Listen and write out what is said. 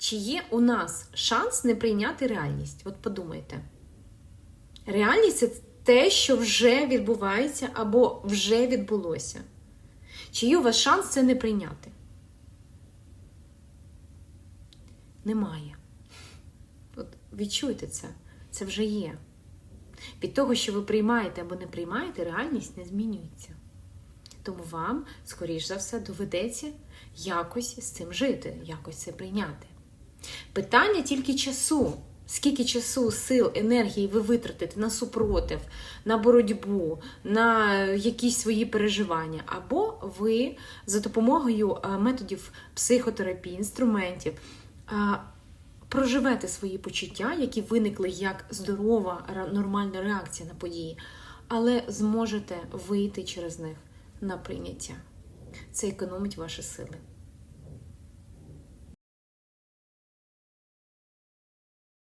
Чи є у нас шанс не прийняти реальність? От подумайте. Реальність це те, що вже відбувається або вже відбулося. Чи є у вас шанс це не прийняти? Немає. От відчуйте це. Це вже є. Від того, що ви приймаєте або не приймаєте, реальність не змінюється. Тому вам, скоріш за все, доведеться якось з цим жити, якось це прийняти. Питання тільки часу. Скільки часу, сил, енергії ви витратите на супротив, на боротьбу, на якісь свої переживання, або ви за допомогою е, методів психотерапії, інструментів е, проживете свої почуття, які виникли як здорова, нормальна реакція на події, але зможете вийти через них на прийняття. Це економить ваші сили.